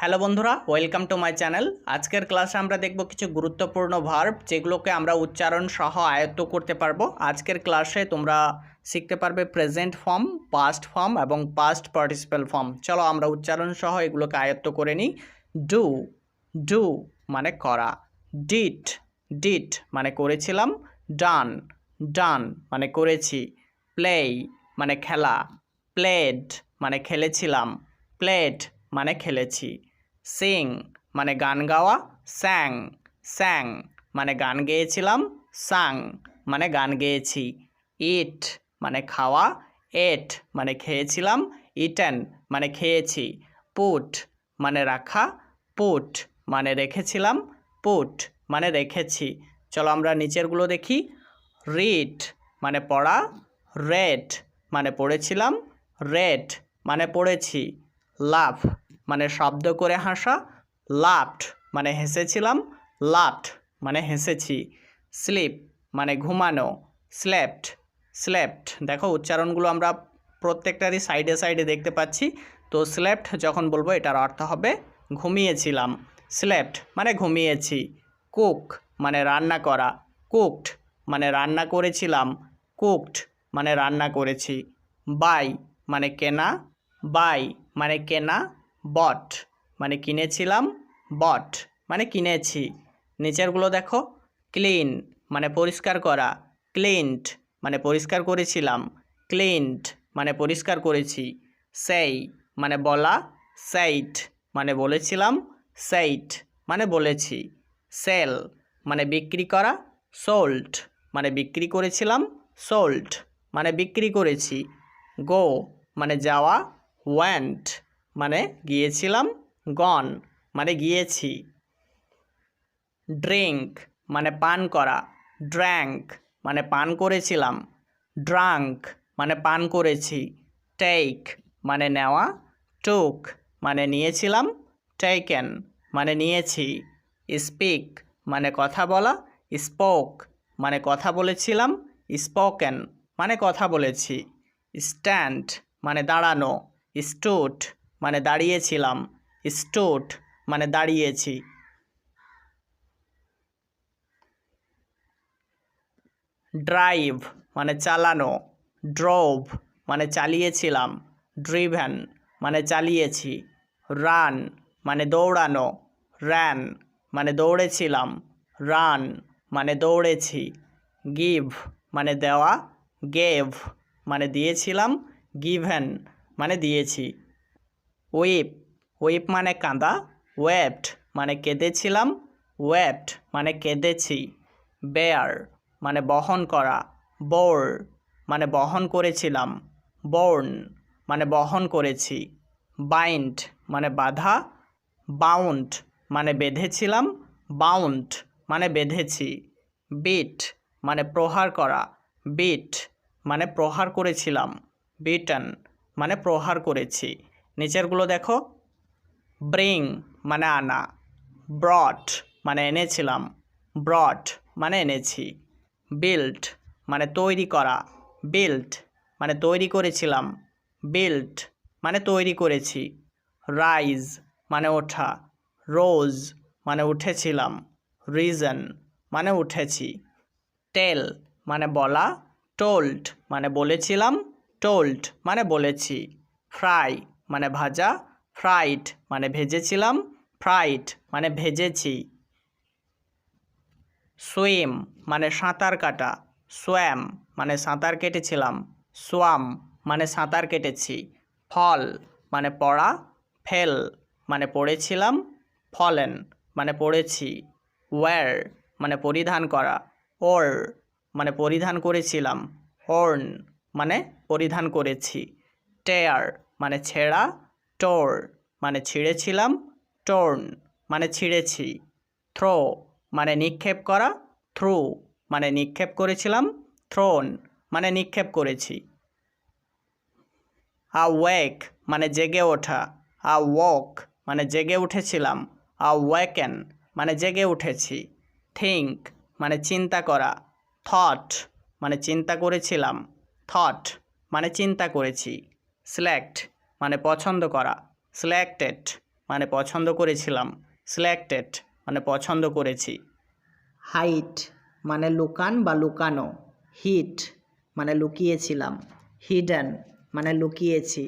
Hello বন্ধুরা, welcome to my channel. আজকের ক্লাসে আমরা দেখব কিছু গুরুত্বপূর্ণ ভার্ব, যেগুলোকে আমরা উচ্চারণ সহ আয়ত্ত করতে পারব। আজকের ক্লাসে তোমরা শিখতে পারবে প্রেজেন্ট ফর্ম, পাস্ট ফর্ম এবং পাস্ট পার্টিসিপাল ফর্ম। চলো আমরা উচ্চারণ সহ এগুলোকে আয়ত্ত করে নিই। ডু ডু মানে করা। ডিট ডিট মানে করেছিলাম। ডান ডান মানে করেছি। প্লে মানে খেলা। প্লেড মানে খেলেছিলাম। প্লেড মানে খেলেছি। সিং মানে গান গাওয়া, স্যাং। স্যাং মানে গান গেয়েছিলাম, সাং মানে গান গেয়েছি। ইট মানে খাওয়া, এট মানে খেয়েছিলাম, ইটেন মানে খেয়েছি। পুট মানে রাখা, পুট মানে রেখেছিলাম, পুট মানে রেখেছি। চলো আমরা নিচেরগুলো দেখি। রিড মানে পড়া রেড মানে পড়েছিলাম রেড মানে পড়েছি। লাভ মানে শব্দ করে হাসা লাফট মানে হেসেছিলাম লাফট মানে হেসেছি স্লিপ মানে ঘুমানো স্লেপ্ট স্লেপ্ট দেখো উচ্চারণগুলো আমরা প্রত্যেকটারই সাইডে সাইডে দেখতে পাচ্ছি, তো স্লেপ্ট যখন বলব এটার অর্থ হবে ঘুমিয়েছিলাম স্লেপ্ট মানে ঘুমিয়েছি কুক মানে রান্না করা কুকড মানে রান্না করেছিলাম কুকড মানে রান্না করেছি বাই মানে কেনা বাই মানে কেনা বট মানে কিনেছিলাম বট মানে কিনেছি। নিচেরগুলো দেখো ক্লিন মানে পরিষ্কার করা ক্লিনড মানে পরিষ্কার করেছিলাম ক্লিনড মানে পরিষ্কার করেছি সেই মানে বলা সেইট মানে বলেছিলাম সেইট মানে বলেছি সেল মানে বিক্রি করা সোল্ট মানে বিক্রি করেছিলাম সোল্ট মানে বিক্রি করেছি গো মানে যাওয়া ওয়ান্ট মানে গিয়েছিলাম গন মানে গিয়েছি। ড্রিঙ্ক মানে পান করা ড্র্যাঙ্ক মানে পান করেছিলাম ড্রাঙ্ক মানে পান করেছি টেক মানে নেওয়া টুক মানে নিয়েছিলাম টেকেন মানে নিয়েছি স্পিক মানে কথা বলা স্পোক মানে কথা বলেছিলাম স্পোকেন মানে কথা বলেছি স্ট্যান্ড মানে দাঁড়ানো স্টুট মানে দাঁড়িয়েছিলাম স্টুট মানে দাঁড়িয়েছি। ড্রাইভ মানে চালানো ড্রোভ মানে চালিয়েছিলাম ড্রিভেন মানে চালিয়েছি রান মানে দৌড়ানো র্যান মানে দৌড়েছিলাম রান মানে দৌড়েছি গিভ মানে দেওয়া গেভ মানে দিয়েছিলাম গিভেন মানে দিয়েছি। ওয়েপ ওয়েপ মানে কাঁদা ওয়েপ্ট মানে কেঁদেছিলাম ওয়েপ্ট মানে কেঁদেছি বেয়ার মানে বহন করা বোর মানে বহন করেছিলাম বোর্ন মানে বহন করেছি বাইন্ড মানে বাধা বাউন্ড মানে বেঁধেছিলাম বাউন্ড মানে বেঁধেছি বিট মানে প্রহার করা বিট মানে প্রহার করেছিলাম বিটন মানে প্রহার করেছি। নিচেরগুলো দেখো। ব্রিং মানে আনা ব্রট মানে এনেছিলাম ব্রট মানে এনেছি বিল্ট মানে তৈরি করা বিল্ট মানে তৈরি করেছিলাম বিল্ট মানে তৈরি করেছি রাইজ মানে ওঠা রোজ মানে উঠেছিলাম রিজন মানে উঠেছি টেল মানে বলা টোল্ড মানে বলেছিলাম টোল্ড মানে বলেছি ফ্রাই মানে ভাজা ফ্রাইড মানে ভেজেছিলাম ফ্রাইড মানে ভেজেছি। সুইম মানে সাঁতার কাটা সোয়াম মানে সাঁতার কেটেছিলাম সোয়াম মানে সাঁতার কেটেছি, ফল মানে পড়া ফেল মানে পড়েছিলাম ফলেন মানে পড়েছি ওয়্যার মানে পরিধান করা ওর মানে পরিধান করেছিলাম ওর্ন মানে পরিধান করেছি টেয়ার মানে ছেঁড়া, টোর মানে ছিঁড়েছিলাম, টোর্ন মানে ছিঁড়েছি, থ্রো মানে নিক্ষেপ করা, থ্রু মানে নিক্ষেপ করেছিলাম, থ্রোন মানে নিক্ষেপ করেছি। আ ওয়েক মানে জেগে ওঠা, আ ওয়াক মানে জেগে উঠেছিলাম, আ ওয়েকেন মানে জেগে উঠেছি, থিঙ্ক মানে চিন্তা করা, থট মানে চিন্তা করেছিলাম, থট মানে চিন্তা করেছি। সিলেক্ট মানে পছন্দ করা। সিলেক্টেড মানে পছন্দ করেছিলাম। সিলেক্টেড মানে পছন্দ করেছি। হাইট মানে লুকান বা লুকানো। হিট মানে লুকিয়েছিলাম। হিডেন মানে লুকিয়েছি।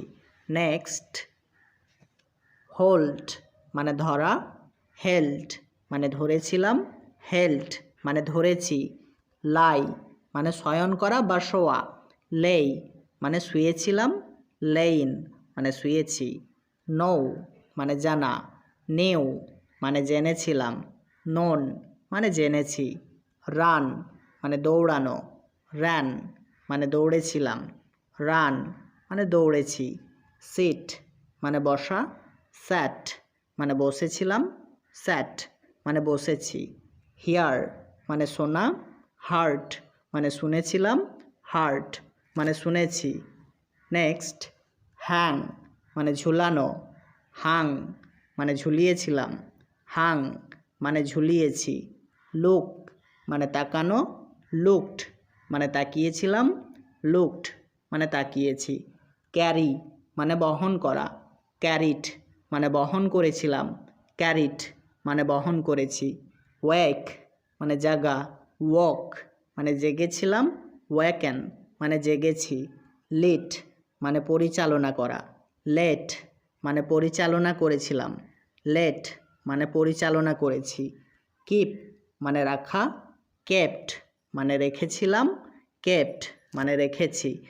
নেক্সট হোল্ড মানে ধরা। হেল্ড মানে ধরেছিলাম। হেল্ড মানে ধরেছি। লাই মানে শয়ন করা বা শোয়া। লেই মানে শুয়েছিলাম। লেইন মানে শুয়েছি। নৌ মানে জানা। নেউ মানে জেনেছিলাম। নোন মানে জেনেছি। রান মানে দৌড়ানো। র্যান মানে দৌড়েছিলাম। রান মানে দৌড়েছি। সিট মানে বসা। স্যাট মানে বসেছিলাম। স্যাট মানে বসেছি। হিয়ার মানে শোনা। হার্ট মানে শুনেছিলাম। হার্ট মানে শুনেছি। নেক্সট হ্যাং মানে ঝুলানো। হাং মানে ঝুলিয়েছিলাম। হাং মানে ঝুলিয়েছি। লুক মানে তাকানো। লুকড মানে তাকিয়েছিলাম। লুকড মানে তাকিয়েছি। ক্যারি মানে বহন করা। ক্যারিট মানে বহন করেছিলাম। ক্যারিট মানে বহন করেছি। ওয়েক মানে জাগা। ওয়াক মানে জেগেছিলাম। ওয়াকেন মানে জেগেছি। লিট মানে পরিচালনা করা। লেট মানে পরিচালনা করেছিলাম। লেট মানে পরিচালনা করেছি। কিপ মানে রাখা। কেপ্ট মানে রেখেছিলাম। কেপ্ট মানে রেখেছি।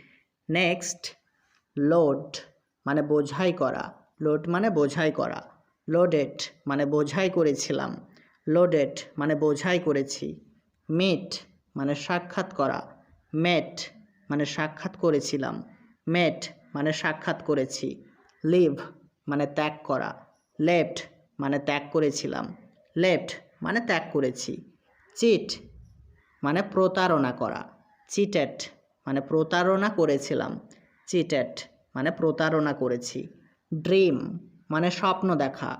নেক্সট লোড মানে বোঝাই করা। লোড মানে বোঝাই করা। লোডেড মানে বোঝাই করেছিলাম। লোডেড মানে বোঝাই করেছি। মিট মানে সাক্ষাৎ করা। মেট মানে সাক্ষাৎ করেছিলাম। মেট মানে সাক্ষাৎ করেছি। লিভ মানে ত্যাগ করা। লেফট মানে ত্যাগ করেছিলাম। লেফট মানে ত্যাগ করেছি। চিট মানে প্রতারণা করা। চিটেড মানে প্রতারণা করেছিলাম। চিটেড মানে প্রতারণা করেছি। ড্রিম মানে স্বপ্ন দেখা।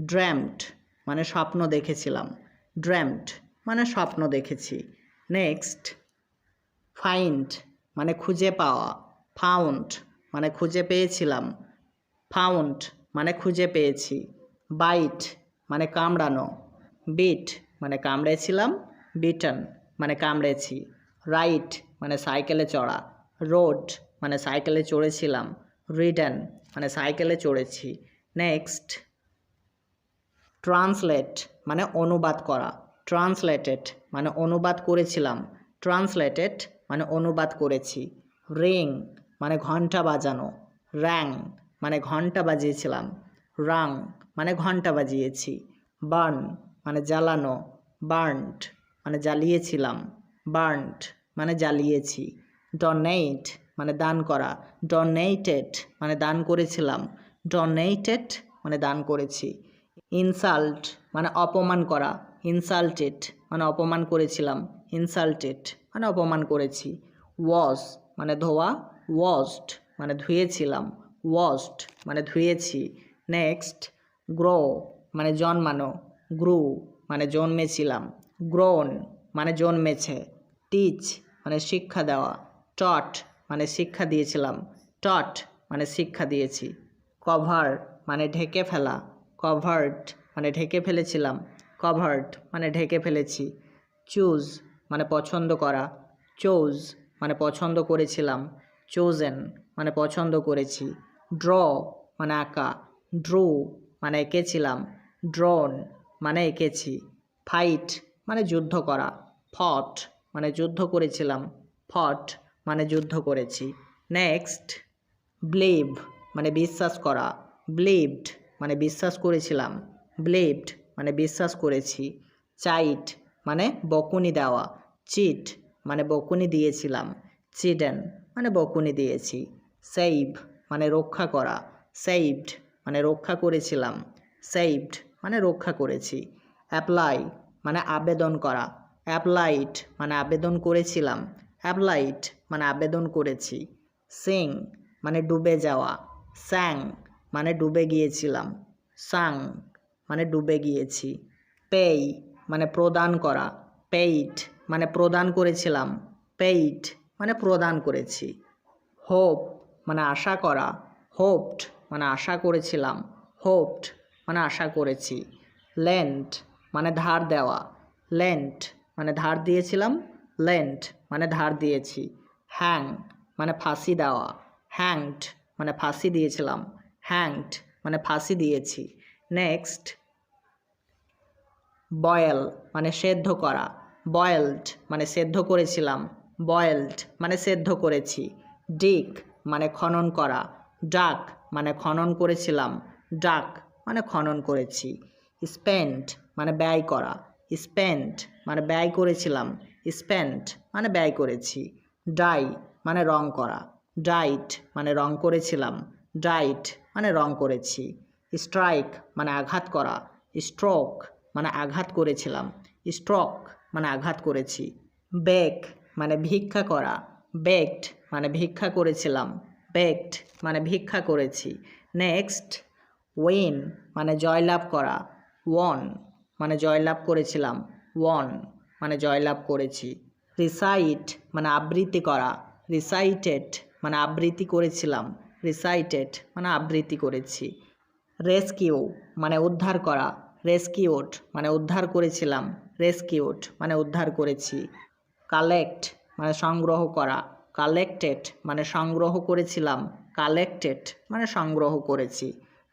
ড্র্যামড মানে স্বপ্ন দেখেছিলাম। ড্র্যামড মানে স্বপ্ন দেখেছি। নেক্সট ফাইন্ড মানে খুঁজে পাওয়া। ফাউন্ড মানে খুঁজে পেয়েছিলাম। ফাউন্ড মানে খুঁজে পেয়েছি। বাইট মানে কামড়ানো। বিট মানে কামড়েছিলাম। বিটন মানে কামড়েছি। রাইট মানে সাইকেলে চড়া। রোড মানে সাইকেলে চড়েছিলাম। রিডেন মানে সাইকেলে চড়েছি। নেক্সট ট্রান্সলেট মানে অনুবাদ করা। ট্রান্সলেটেড মানে অনুবাদ করেছিলাম। ট্রান্সলেটেড মানে অনুবাদ করেছি। রিং মানে ঘণ্টা বাজানো। র্যাং মানে ঘণ্টা বাজিয়েছিলাম। রাং মানে ঘণ্টা বাজিয়েছি। বার্ন মানে জ্বালানো। বার্নড মানে জ্বালিয়েছিলাম। বার্নড মানে জ্বালিয়েছি। ডনেট মানে দান করা। ডনেটেড মানে দান করেছিলাম। ডনেটেড মানে দান করেছি। ইনসাল্ট মানে অপমান করা। ইনসাল্টেড মানে অপমান করেছিলাম। ইনসাল্টেড মানে অপমান করেছি। ওয়াশ মানে ধোয়া। ওয়াশড মানে ধুয়েছিলাম। ওয়াশড মানে ধুয়েছি। নেক্সট গ্রো মানে জন্মানো। গ্রু মানে জন্মেছিলাম। গ্রোন মানে জন্মেছে। টিচ মানে শিক্ষা দেওয়া। টট মানে শিক্ষা দিয়েছিলাম। টট মানে শিক্ষা দিয়েছি। কভার মানে ঢেকে ফেলা। কভার্ড মানে ঢেকে ফেলেছিলাম। কভার্ড মানে ঢেকে ফেলেছি। চুজ মানে পছন্দ করা। চোজ মানে পছন্দ করেছিলাম। চোজেন মানে পছন্দ করেছি। ড্র মানে আঁকা। ড্রু মানে এঁকেছিলাম। ড্রোন মানে এঁকেছি। ফাইট মানে যুদ্ধ করা। ফট মানে যুদ্ধ করেছিলাম। ফট মানে যুদ্ধ করেছি। নেক্সট ব্লিভ মানে বিশ্বাস করা। ব্লিভড মানে বিশ্বাস করেছিলাম। ব্লিভড মানে বিশ্বাস করেছি। চাইট মানে বকুনি দেওয়া। চিট মানে বকুনি দিয়েছিলাম। চিডেন মানে বকুনি দিয়েছি। সেইভ মানে রক্ষা করা। সেভড মানে রক্ষা করেছিলাম। সেভড মানে রক্ষা করেছি। অ্যাপ্লাই মানে আবেদন করা। অ্যাপ্লাইড মানে আবেদন করেছিলাম। অ্যাপ্লাইড মানে আবেদন করেছি। সিং মানে ডুবে যাওয়া। স্যাং মানে ডুবে গিয়েছিলাম। সাং মানে ডুবে গিয়েছি। পেই মানে প্রদান করা। পেইড মানে প্রদান করেছিলাম। পেইড মানে প্রদান করেছি। হোপ মানে আশা করা। হোপড মানে আশা করেছিলাম। হোপড মানে আশা করেছি। লেন্ট মানে ধার দেওয়া। লেন্ট মানে ধার দিয়েছিলাম। লেন্ট মানে ধার দিয়েছি। হ্যাং মানে ফাঁসি দেওয়া। হ্যাংড মানে ফাঁসি দিয়েছিলাম। হ্যাংড মানে ফাঁসি দিয়েছি। নেক্সট বয়েল মানে সেদ্ধ করা। বয়েলড মানে সেদ্ধ করেছিলাম। বয়েলড মানে সেদ্ধ করেছি। ডিক মানে খনন করা। ডাক মানে খনন করেছিলাম। ডাক মানে খনন করেছি। স্পেন্ট মানে ব্যয় করা। স্পেন্ট মানে ব্যয় করেছিলাম। স্পেন্ট মানে ব্যয় করেছি। ডাই মানে রং করা। ডাইট মানে রং করেছিলাম। ডাইট মানে রং করেছি। স্ট্রাইক মানে আঘাত করা। স্ট্রোক মানে আঘাত করেছিলাম। স্ট্রোক মানে আঘাত করেছি। বেক মানে ভিক্ষা করা। বেকড মানে ভিক্ষা করেছিলাম। বেকড মানে ভিক্ষা করেছি। নেক্সট উইন মানে জয়লাভ করা। ওয়ান মানে জয়লাভ করেছিলাম। ওয়ান মানে জয়লাভ করেছি। রিসাইট মানে আবৃত্তি করা। রিসাইটেড মানে আবৃত্তি করেছিলাম। রিসাইটেড মানে আবৃত্তি করেছি। রেস্কিউ মানে উদ্ধার করা। রেস্কিউড মানে উদ্ধার করেছিলাম। রেস্কিউড মানে উদ্ধার করেছি। কালেক্ট মানে সংগ্রহ করা। কালেক্টেড মানে সংগ্রহ করেছিলাম। কালেক্টেড মানে সংগ্রহ করেছি।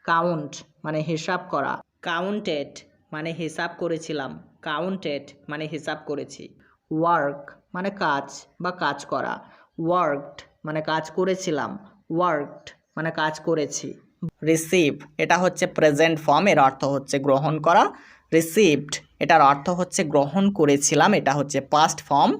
কাউন্ট মানে হিসাব করা। কাউন্টেড মানে হিসাব করেছিলাম। কাউন্টেড মানে হিসাব করেছি। ওয়ার্ক মানে কাজ বা কাজ করা। ওয়ার্কড মানে কাজ করেছিলাম। ওয়ার্কড মানে কাজ করেছি। রিসিভ, এটা হচ্ছে প্রেজেন্ট ফর্ম, এর অর্থ হচ্ছে গ্রহণ করা। রিসিভড এটার অর্থ হচ্ছে গ্রহণ করেছিলাম, এটা হচ্ছে পাস্ট ফর্ম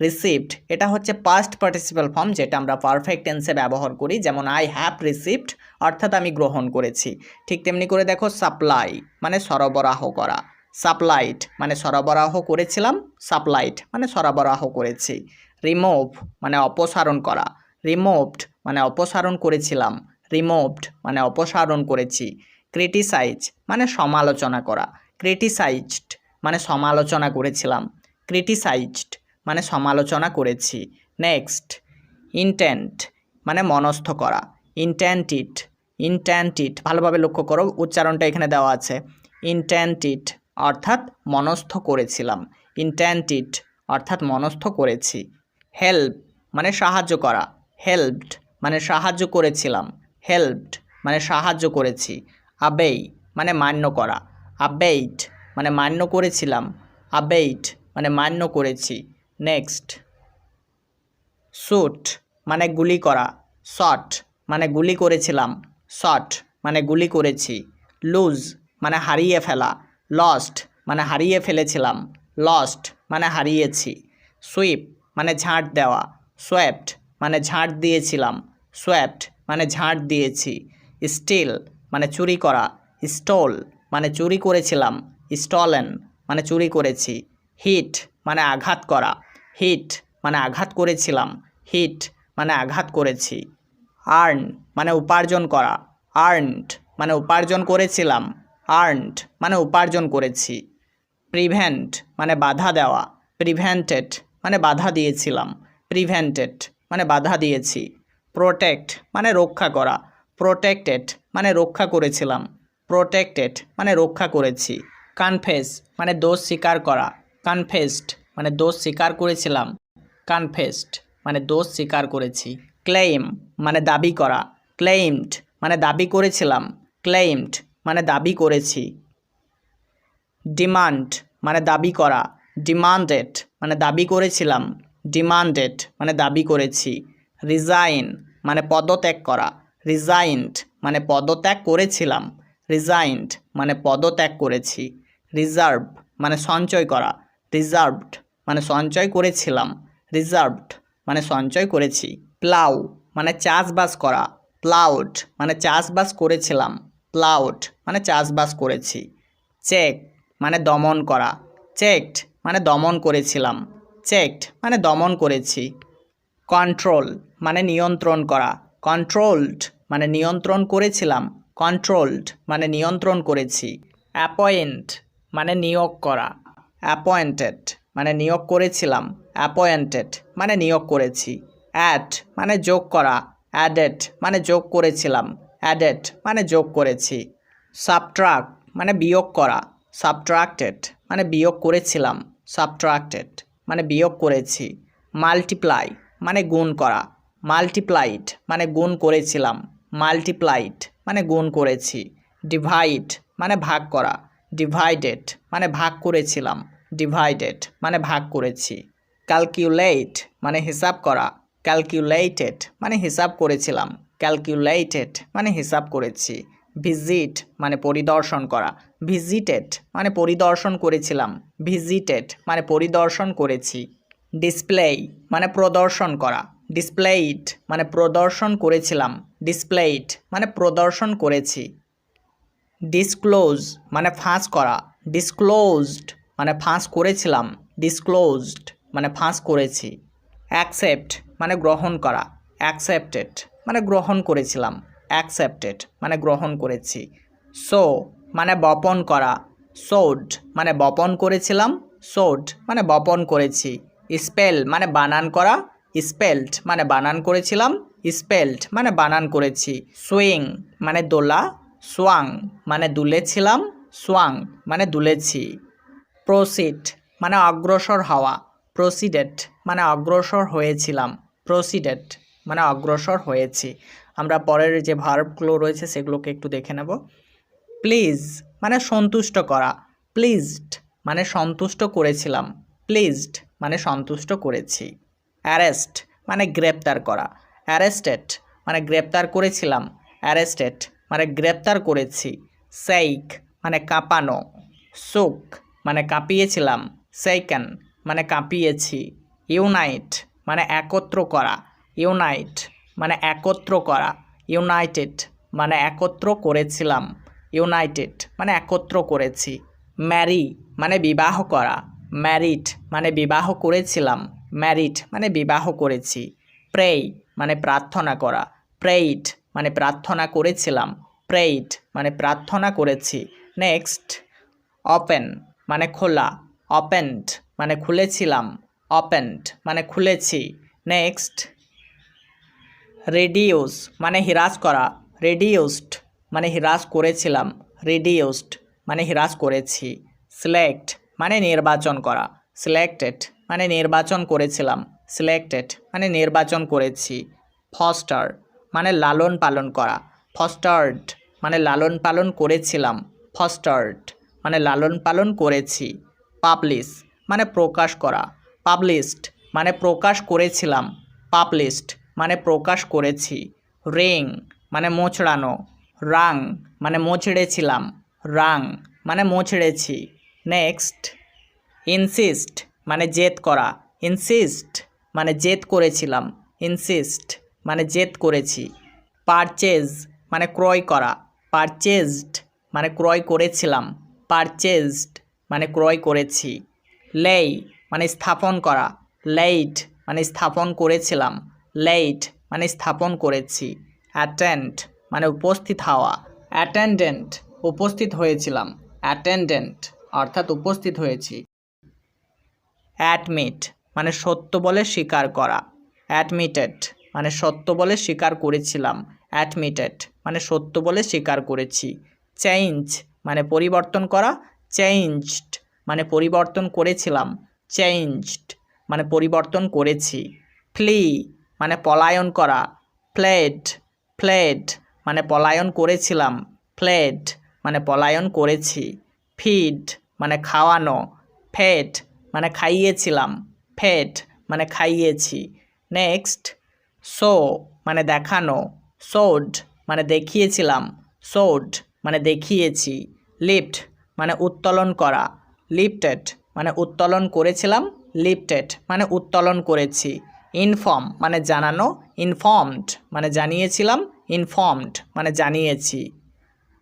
রিসিভড এটা হচ্ছে পাস্ট পার্টিসিপাল ফর্ম যেটা আমরা পারফেক্ট টেন্সে ব্যবহার করি, যেমন আই হ্যাভ রিসিভড অর্থাৎ আমি গ্রহণ করেছি। ঠিক তেমনি করে দেখো সাপ্লাই মানে সরবরাহ করা। সাপ্লাইড মানে সরবরাহ করেছিলাম সাপ্লাইড মানে সরবরাহ করেছি। রিমুভ মানে অপসারণ করা। রিমুভড মানে অপসারণ করেছিলাম। রিমুভড মানে অপসারণ করেছি। ক্রিটিসাইজ মানে সমালোচনা করা। ক্রিটিসাইজড মানে সমালোচনা করেছিলাম। ক্রিটিসাইজড মানে সমালোচনা করেছি। নেক্সট, ইন্টেন্ট মানে মনস্থ করা। ইন্টেন্টিড ইন্টেন্টিড, ভালোভাবে লক্ষ্য করো, উচ্চারণটা এখানে দেওয়া আছে। ইন্টেন্টিড, অর্থাৎ মনস্থ করেছিলাম। ইন্টেন্টিড, অর্থাৎ মনস্থ করেছি। হেল্প মানে সাহায্য করা। হেল্পড মানে সাহায্য করেছিলাম। হেল্পড মানে সাহায্য করেছি। আবেই মানে মান্য করা। আবেইট মানে মান্য করেছিলাম। আবেইট মানে মান্য করেছি। নেক্সট শুট মানে গুলি করা। শট মানে গুলি করেছিলাম। শট মানে গুলি করেছি। লুজ মানে হারিয়ে ফেলা। লস্ট মানে হারিয়ে ফেলেছিলাম। লস্ট মানে হারিয়েছি। সুইপ মানে ঝাঁট দেওয়া। সোয়েপ্ট মানে ঝাঁট দিয়েছিলাম। সোয়েপ্ট মানে ঝাঁট দিয়েছি। স্টিল মানে চুরি করা। স্টল মানে চুরি করেছিলাম স্টলেন মানে চুরি করেছি হিট মানে আঘাত করা হিট মানে আঘাত করেছিলাম হিট মানে আঘাত করেছি আর্ন মানে উপার্জন করা আর্নড মানে উপার্জন করেছিলাম আর্নড মানে উপার্জন করেছি প্রিভেন্ট মানে বাধা দেওয়া প্রিভেন্টেড মানে বাধা দিয়েছিলাম প্রিভেন্টেড মানে বাধা দিয়েছি প্রোটেক্ট মানে রক্ষা করা প্রোটেক্টেড মানে রক্ষা করেছিলাম প্রোটেক্টেড মানে রক্ষা করেছি। কনফেস মানে দোষ স্বীকার করা। কনফেসড মানে দোষ স্বীকার করেছিলাম। কনফেসড মানে দোষ স্বীকার করেছি। ক্লেইম মানে দাবি করা। ক্লেইমড মানে দাবি করেছিলাম। ক্লেইমড মানে দাবি করেছি। ডিমান্ড মানে দাবি করা। ডিমান্ডেড মানে দাবি করেছিলাম। ডিমান্ডেড মানে দাবি করেছি। রিজাইন মানে পদত্যাগ করা। রিজাইন্ড মানে পদত্যাগ করেছিলাম। রিজাইন্ড মানে পদত্যাগ করেছি রিজার্ভ মানে সঞ্চয় করা রিজার্ভড মানে সঞ্চয় করেছিলাম রিজার্ভড মানে সঞ্চয় করেছি প্লাউ মানে চাষবাস করা প্লাউড মানে চাষবাস করেছিলাম প্লাউড মানে চাষবাস করেছি চেক মানে দমন করা চেকড মানে দমন করেছিলাম চেকড মানে দমন করেছি কন্ট্রোল মানে নিয়ন্ত্রণ করা কন্ট্রোলড মানে নিয়ন্ত্রণ করেছিলাম কন্ট্রোলড মানে নিয়ন্ত্রণ করেছি। অ্যাপয়েন্ট মানে নিয়োগ করা। অ্যাপয়েন্টেড মানে নিয়োগ করেছিলাম। অ্যাপয়েন্টেড মানে নিয়োগ করেছি। অ্যাড মানে যোগ করা। অ্যাডেড মানে যোগ করেছিলাম। অ্যাডেড মানে যোগ করেছি। সাবট্রাক্ট মানে বিয়োগ করা। সাবট্রাক্টেড মানে বিয়োগ করেছিলাম। সাবট্রাক্টেড মানে বিয়োগ করেছি। মাল্টিপ্লাই মানে গুণ করা। মাল্টিপ্লাইড মানে গুণ করেছিলাম। মাল্টিপ্লাইড মানে গুণ করেছি। ডিভাইড মানে ভাগ করা। ডিভাইডেড মানে ভাগ করেছিলাম। ডিভাইডেড মানে ভাগ করেছি। ক্যালকুলেট মানে হিসাব করা। ক্যালকুলেটেড মানে হিসাব করেছিলাম। ক্যালকুলেটেড মানে হিসাব করেছি। ভিজিট মানে পরিদর্শন করা। ভিজিটেড মানে পরিদর্শন করেছিলাম। ভিজিটেড মানে পরিদর্শন করেছি। ডিসপ্লে মানে প্রদর্শন করা। ডিসপ্লেইড মানে প্রদর্শন করেছিলাম। ডিসপ্লেইড মানে প্রদর্শন করেছি। ডিসক্লোজ মানে ফাঁস করা। ডিসক্লোজড মানে ফাঁস করেছিলাম। ডিসক্লোজড মানে ফাঁস করেছি। অ্যাকসেপ্ট মানে গ্রহণ করা। অ্যাকসেপ্টেড মানে গ্রহণ করেছিলাম। অ্যাকসেপ্টেড মানে গ্রহণ করেছি। সো মানে বপন করা। সোড মানে বপন করেছিলাম। সোড মানে বপন করেছি। স্পেল মানে বানান করা। স্পেল্ট মানে বানান করেছিলাম। স্পেল্ড মানে বানান করেছি। সুইং মানে দোলা, সোয়াং মানে দুলেছিলাম, সোয়াং মানে দুলেছি। প্রসিড মানে অগ্রসর হওয়া প্রসিডেড মানে অগ্রসর হয়েছিলাম প্রসিডেড মানে অগ্রসর হয়েছি। আমরা পরের যে ভার্বগুলো রয়েছে সেগুলোকে একটু দেখে নেব। প্লিজ মানে সন্তুষ্ট করা, প্লিজড মানে সন্তুষ্ট করেছিলাম, প্লিজড মানে সন্তুষ্ট করেছি। অ্যারেস্ট মানে গ্রেপ্তার করা অ্যারেস্টেড মানে গ্রেপ্তার করেছিলাম। অ্যারেস্টেড মানে গ্রেপ্তার করেছি। সেইক মানে কাঁপানো। সুক মানে কাঁপিয়েছিলাম। সেইকেন মানে কাঁপিয়েছি। ইউনাইট মানে একত্র করা। ইউনাইট মানে একত্র করা। ইউনাইটেড মানে একত্র করেছিলাম। ইউনাইটেড মানে একত্র করেছি। ম্যারি মানে বিবাহ করা। ম্যারিড মানে বিবাহ করেছিলাম। ম্যারিড মানে বিবাহ করেছি। প্রেই মানে প্রার্থনা করা। প্রেইড মানে প্রার্থনা করেছিলাম। প্রেইড মানে প্রার্থনা করেছি। নেক্সট ওপেন মানে খোলা। ওপেন্ড মানে খুলেছিলাম। ওপেন্ড মানে খুলেছি। নেক্সট রেডিউস মানে হ্রাস করা। রেডিউসড মানে হ্রাস করেছিলাম। রেডিউসড মানে হ্রাস করেছি। সিলেক্ট মানে নির্বাচন করা। সিলেক্টেড মানে নির্বাচন করেছিলাম। সিলেক্টেড মানে নির্বাচন করেছি। ফস্টার মানে লালন পালন করা। ফস্টার্ড মানে লালন পালন করেছিলাম। ফস্টার্ড মানে লালন পালন করেছি। পাবলিশ মানে প্রকাশ করা। পাবলিশড মানে প্রকাশ করেছিলাম। পাবলিশড মানে প্রকাশ করেছি। রিং মানে মোচড়ানো। রাং মানে মোচড়েছিলাম। রাং মানে মোচড়েছি। নেক্সট ইনসিস্ট মানে জেদ করা। ইনসিস্ট মানে জেদ করেছিলাম ইনসিস্ট মানে জেদ করেছি পারচেজ মানে ক্রয় করা পারচেজড মানে ক্রয় করেছিলাম পারচেজড মানে ক্রয় করেছি লেই মানে স্থাপন করা লেইট মানে স্থাপন করেছিলাম লেইট মানে স্থাপন করেছি অ্যাটেন্ড মানে উপস্থিত হওয়া অ্যাটেন্ডেন্ট উপস্থিত হয়েছিলাম অ্যাটেন্ডেন্ট অর্থাৎ উপস্থিত হয়েছি অ্যাডমিট মানে সত্য বলে স্বীকার করা। অ্যাডমিটেড মানে সত্য বলে স্বীকার করেছিলাম। অ্যাডমিটেড মানে সত্য বলে স্বীকার করেছি। চেঞ্জ মানে পরিবর্তন করা। চেঞ্জড মানে পরিবর্তন করেছিলাম। চেঞ্জড মানে পরিবর্তন করেছি। ফ্লি মানে পলায়ন করা। ফ্লেড ফ্লেড মানে পলায়ন করেছিলাম। ফ্লেড মানে পলায়ন করেছি। ফিড মানে খাওয়ানো। ফেড মানে খাইয়েছিলাম। ফেড মানে খাইয়েছি। নেক্সট, শো মানে দেখানো। সোড মানে দেখিয়েছিলাম। সোড মানে দেখিয়েছি। লিফট মানে উত্তোলন করা। লিফটেড মানে উত্তোলন করেছিলাম। লিফটেড মানে উত্তোলন করেছি। ইনফর্ম মানে জানানো। ইনফর্মড মানে জানিয়েছিলাম। ইনফর্মড মানে জানিয়েছি।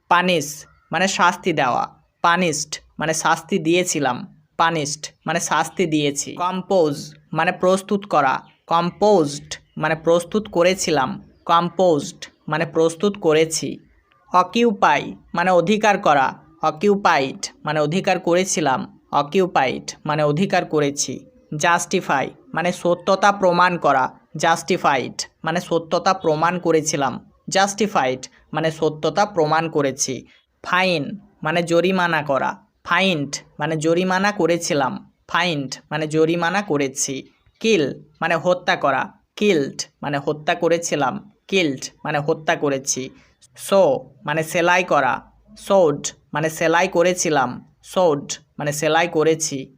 পানিশ মানে শাস্তি দেওয়া। পানিশড মানে শাস্তি দিয়েছিলাম। পানিশড মানে শাস্তি দিয়েছি। কম্পোজ মানে প্রস্তুত করা। কম্পোজড মানে প্রস্তুত করেছিলাম। কম্পোজড মানে প্রস্তুত করেছি। অকিউপাই মানে অধিকার করা। অকিউপাইড মানে অধিকার করেছিলাম। অকিউপাইড মানে অধিকার করেছি। জাস্টিফাই মানে সত্যতা প্রমাণ করা। জাস্টিফাইড মানে সত্যতা প্রমাণ করেছিলাম। জাস্টিফাইড মানে সত্যতা প্রমাণ করেছি। ফাইন মানে জরিমানা করা। ফাইন্ড মানে জরিমানা করেছিলাম। ফাইন্ড মানে জরিমানা করেছি। কিল মানে হত্যা করা। কিল্ড মানে হত্যা করেছিলাম। কিল্ড মানে হত্যা করেছি। সো মানে সেলাই করা। সোড মানে সেলাই করেছিলাম। সোড মানে সেলাই করেছি।